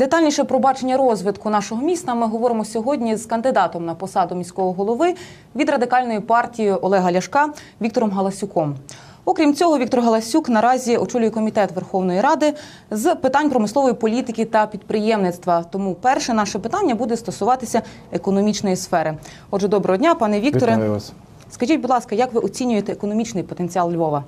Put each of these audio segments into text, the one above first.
Детальніше про бачення розвитку нашого міста ми говоримо сьогодні з кандидатом на посаду міського голови від радикальної партії Олега Ляшка Віктором Галасюком. Окрім цього, Віктор Галасюк наразі очолює комітет Верховної Ради з питань промислової політики та підприємництва. Тому перше наше питання буде стосуватися економічної сфери. Отже, доброго дня, пане Вікторе. Вітаю вас. Скажіть, будь ласка, як ви оцінюєте економічний потенціал Львова?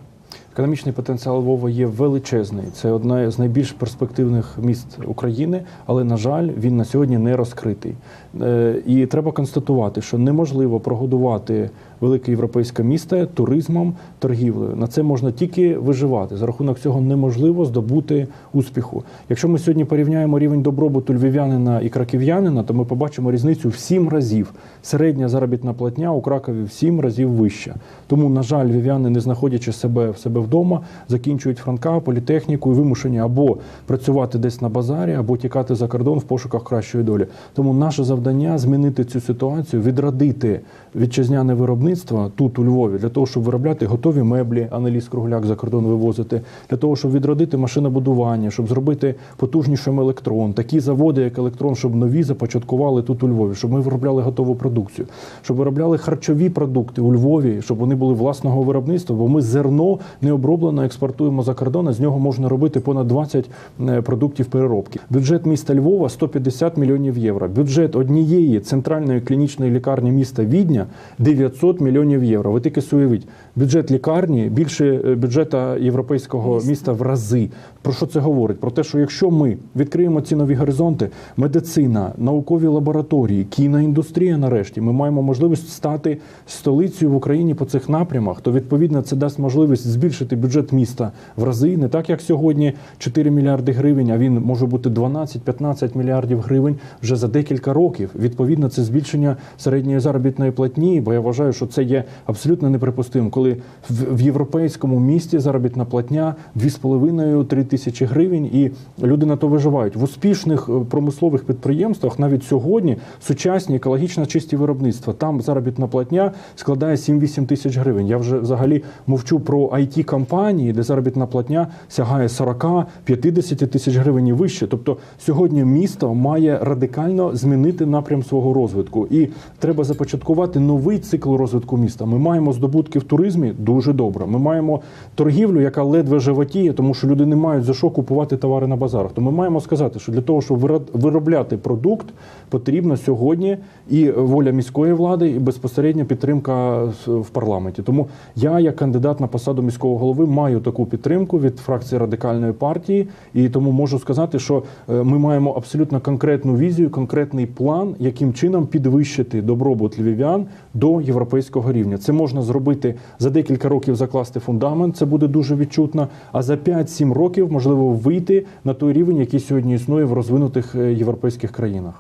Економічний потенціал Львова є величезний. Це одне з найбільш перспективних міст України, але на жаль, він на сьогодні не розкритий. Е, І треба констатувати, що неможливо прогодувати велике європейське місто туризмом, торгівлею. На це можна тільки виживати. За рахунок цього неможливо здобути успіху. Якщо ми сьогодні порівняємо рівень добробуту львів'янина і краків'янина, то ми побачимо різницю в сім разів. Середня заробітна платня у Кракові в сім разів вища. Тому, на жаль, львів'яни, не знаходячи себе в себе вдома, закінчують франка, політехніку і вимушені або працювати десь на базарі, або тікати за кордон в пошуках кращої долі. Тому наше завдання змінити цю ситуацію, відродити вітчизняне виробництво тут у Львові для того, щоб виробляти готові меблі, а не ліс кругляк за кордон вивозити, для того, щоб відродити машинобудування, щоб зробити потужнішим електрон, такі заводи, як електрон, щоб нові започаткували тут у Львові, щоб ми виробляли готову продукцію, щоб виробляли харчові продукти у Львові, щоб вони були власного виробництва, бо ми зерно не оброблено експортуємо за кордон, з нього можна робити понад 20 е, продуктів переробки. Бюджет міста Львова 150 мільйонів євро. Бюджет однієї центральної клінічної лікарні міста Відня 900 мільйонів євро. Ви тільки собі уявіть, бюджет лікарні більше е, бюджета європейського міста в рази. Про що це говорить? Про те, що якщо ми відкриємо ці нові горизонти, медицина, наукові лабораторії, кіноіндустрія, нарешті, ми маємо можливість стати столицею в Україні по цих напрямах, то відповідно це дасть можливість збільшити бюджет міста в рази, не так як сьогодні 4 мільярди гривень, а він може бути 12-15 мільярдів гривень вже за декілька років. Відповідно, це збільшення середньої заробітної платні, бо я вважаю, що це є абсолютно неприпустимо, коли в, в європейському місті заробітна платня 2,5-3 тисячі гривень, і люди на то виживають. В успішних е, промислових підприємствах навіть сьогодні сучасні екологічно чисті виробництва. Там заробітна платня складає 7-8 тисяч гривень. Я вже взагалі мовчу про it компанії, де заробітна платня сягає 40-50 тисяч гривень і вище. Тобто сьогодні місто має радикально змінити напрям свого розвитку, і треба започаткувати новий цикл розвитку міста. Ми маємо здобутки в туризмі дуже добре. Ми маємо торгівлю, яка ледве животіє, тому що люди не мають за що купувати товари на базарах. То ми маємо сказати, що для того, щоб виро- виробляти продукт, потрібна сьогодні і воля міської влади, і безпосередня підтримка в парламенті. Тому я, як кандидат на посаду міського голови, маю таку підтримку від фракції радикальної партії, і тому можу сказати, що е, ми маємо абсолютно конкретну візію, конкретний план, яким чином підвищити добробут львів'ян до європейського рівня. Це можна зробити за декілька років, закласти фундамент. Це буде дуже відчутно. А за 5-7 років можливо вийти на той рівень, який сьогодні існує в розвинутих е, європейських країнах.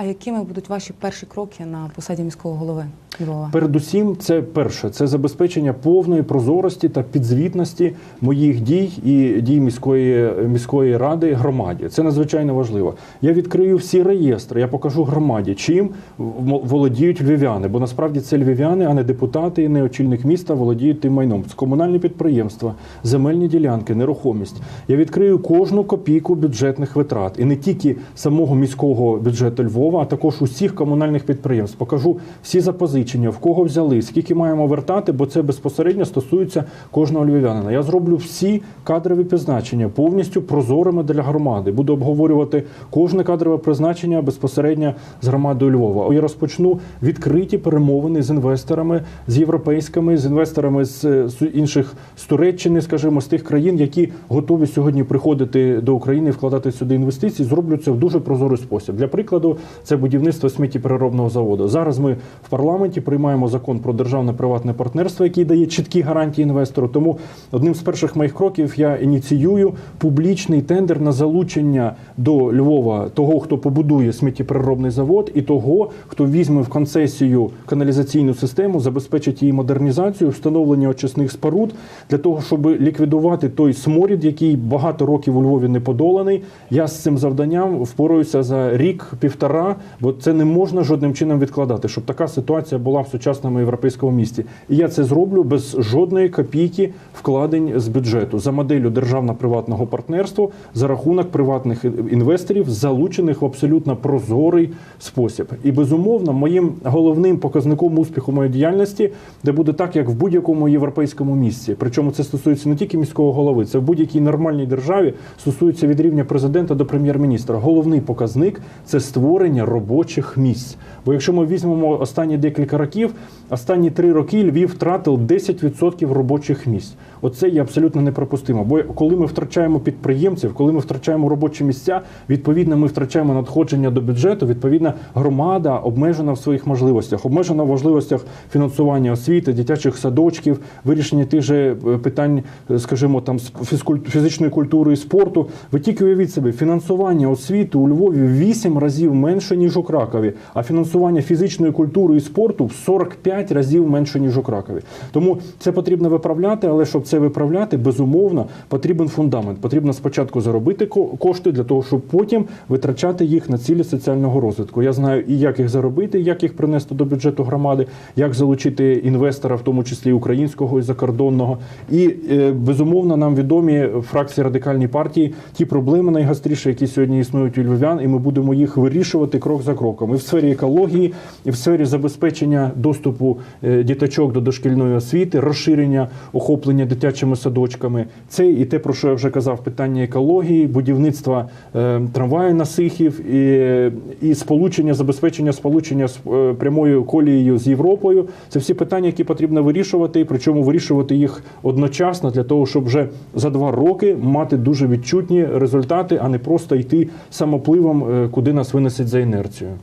А якими будуть ваші перші кроки на посаді міського голови Львова? Передусім, це перше, це забезпечення повної прозорості та підзвітності моїх дій і дій міської міської ради громаді. Це надзвичайно важливо. Я відкрию всі реєстри, я покажу громаді, чим володіють львів'яни, бо насправді це львів'яни, а не депутати, і не очільник міста володіють тим майном. Це комунальні підприємства, земельні ділянки, нерухомість. Я відкрию кожну копійку бюджетних витрат і не тільки самого міського бюджету Львова, а також усіх комунальних підприємств. Покажу всі запозичення, в кого взяли, скільки маємо вертати, бо це безпосередньо стосується кожного львів'янина. Я зроблю всі кадрові призначення повністю прозорими для громади. Буду обговорювати кожне кадрове призначення безпосередньо з громадою Львова. Я розпочну відкриті перемовини з інвесторами, з європейськими, з інвесторами з інших з Туреччини, скажімо, з тих країн, які готові сьогодні приходити до України і вкладати сюди інвестиції. Зроблю це в дуже прозорий спосіб. Для прикладу, це будівництво сміттєпереробного заводу. Зараз ми в парламенті приймаємо закон про державне приватне партнерство, який дає чіткі гарантії інвестору. Тому одним з перших моїх кроків я ініціюю публічний тендер на залучення до Львова того, хто побудує сміттєпереробний завод, і того, хто візьме в концесію каналізаційну систему, забезпечить її модернізацію, встановлення очисних споруд для того, щоб ліквідувати той сморід, який багато років у Львові не подоланий. Я з цим завданням впораюся за рік-півтора. Пора, бо це не можна жодним чином відкладати, щоб така ситуація була в сучасному європейському місті. І я це зроблю без жодної копійки вкладень з бюджету за моделлю державно-приватного партнерства за рахунок приватних інвесторів, залучених в абсолютно прозорий спосіб. І безумовно, моїм головним показником успіху моєї діяльності, де буде так, як в будь-якому європейському місці. Причому це стосується не тільки міського голови, це в будь-якій нормальній державі стосується від рівня президента до прем'єр-міністра. Головний показник це створення робочих місць. Бо якщо ми візьмемо останні декілька років, останні три роки Львів втратив 10% робочих місць. Оце є абсолютно неприпустимо. Бо коли ми втрачаємо підприємців, коли ми втрачаємо робочі місця, відповідно, ми втрачаємо надходження до бюджету. Відповідно, громада обмежена в своїх можливостях, обмежена в можливостях фінансування освіти, дитячих садочків, вирішення тих же е, питань, е, скажімо, там фізичної культури і спорту. Ви тільки уявіть собі, фінансування освіти у Львові в 8 разів менше ніж у Кракові, а фінансування фізичної культури і спорту в 45 разів менше ніж у Кракові. Тому це потрібно виправляти, але щоб це виправляти, безумовно потрібен фундамент. Потрібно спочатку заробити ко- кошти для того, щоб потім витрачати їх на цілі соціального розвитку. Я знаю і як їх заробити, як їх принести до бюджету громади, як залучити інвестора, в тому числі українського і закордонного. І е, безумовно нам відомі фракції радикальної партії ті проблеми найгостріші, які сьогодні існують у львів'ян, і ми будемо їх вирішувати крок за кроком. І в сфері екології, і в сфері забезпечення доступу е, діточок до дошкільної освіти, розширення охоплення дитячими садочками. Це і те, про що я вже казав, питання екології, будівництва е, трамваю на Сихів і, і сполучення, забезпечення сполучення з е, прямою колією з Європою. Це всі питання, які потрібно вирішувати, причому вирішувати їх одночасно для того, щоб вже за два роки мати дуже відчутні результати, а не просто йти самопливом, куди нас винесуть за інерцію.